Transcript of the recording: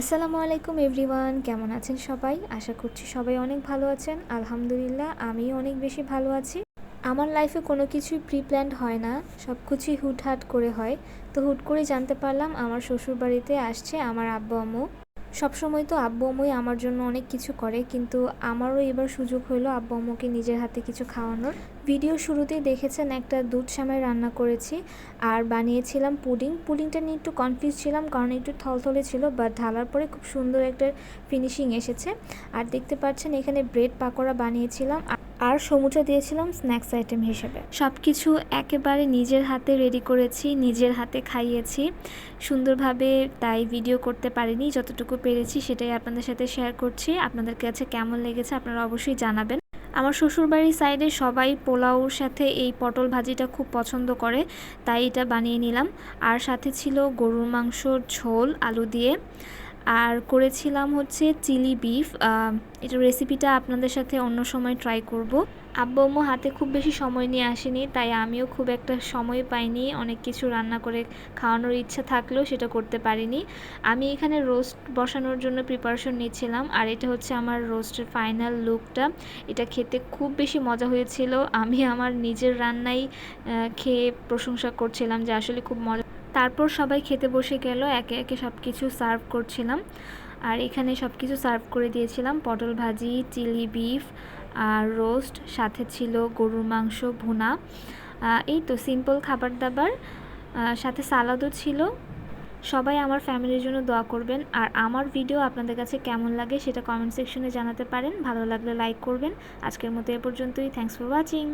আসসালামু আলাইকুম এভরিওয়ান, কেমন আছেন সবাই? আশা করছি সবাই অনেক ভালো আছেন। আলহামদুলিল্লাহ আমি অনেক বেশি ভালো আছি। আমার লাইফে কোনো কিছুই প্রি প্ল্যান্ড হয় না সব কিছুই হুটহাট করে হয়। তো হুট করে জানতে পারলাম, আমার শ্বশুর বাড়িতে আসছে আমার আব্বু আম্মু। সবসময় তো আব্বু আম্মুই আমার জন্য অনেক কিছু করে, কিন্তু আমারও এবার সুযোগ হলো আব্বু আম্মুকে নিজের হাতে কিছু খাওয়ানোর। ভিডিও শুরুতেই দেখেছেন একটা দুধ সামাই রান্না করেছি আর বানিয়েছিলাম পুডিং। পুডিংটা নিয়ে একটু কনফিউজ ছিলাম কারণ একটু থলথলে ছিল বাট ঢালার পরে খুব সুন্দর একটা ফিনিশিং এসেছে। আর দেখতে পাচ্ছেন এখানে ব্রেড পাকোড়া বানিয়েছিলাম। আর সমুচা দিয়েছিলাম স্ন্যাক্স আইটেম হিসেবে। সব কিছু একেবারে নিজের হাতে রেডি করেছি, নিজের হাতে খাইয়েছি। সুন্দরভাবে তাই ভিডিও করতে পারিনি, যতটুকু পেরেছি সেটাই আপনাদের সাথে শেয়ার করছি। আপনাদের কাছে কেমন লেগেছে আপনারা অবশ্যই জানাবেন। আমার শ্বশুরবাড়ির সাইডে সবাই পোলাওর সাথে এই পটল ভাজিটা খুব পছন্দ করে, তাই এটা বানিয়ে নিলাম। আর সাথে ছিল গরুর মাংসর ঝোল, আলু দিয়ে। আর করেছিলাম হচ্ছে চিলি বিফ। এটা রেসিপিটা আপনাদের সাথে অন্য সময় ট্রাই করব। আব্বু আম্মু হাতে খুব বেশি সময় নিয়ে আসেনি, তাই আমিও খুব একটা সময় পাইনি। অনেক কিছু রান্না করে খাওয়ানোর ইচ্ছা থাকলেও সেটা করতে পারিনি। আমি এখানে রোস্ট বসানোর জন্য প্রিপারেশন নিচ্ছিলাম, আর এটা হচ্ছে আমার রোস্টের ফাইনাল লুকটা এটা খেতে খুব বেশি মজা হয়েছিল। আমি আমার নিজের রান্নাই খেয়ে প্রশংসা করছিলাম যে আসলে খুব মজা তারপর সবাই খেতে বসে গেল, একে একে সব কিছু সার্ভ করছিলাম। আর এখানে সব কিছু সার্ভ করে দিয়েছিলাম। পটল ভাজি, চিলি বিফ আর রোস্ট, সাথে ছিল গরুর মাংস, ভুনা। এই তো সিম্পল খাবার দাবার। সাথে সালাদও ছিল। সবাই আমার ফ্যামিলির জন্য দোয়া করবেন। আর আমার ভিডিও আপনাদের কাছে কেমন লাগে সেটা কমেন্ট সেকশনে জানাতে পারেন। ভালো লাগলে লাইক করবেন। আজকের মতো এ পর্যন্তই। Thanks for watching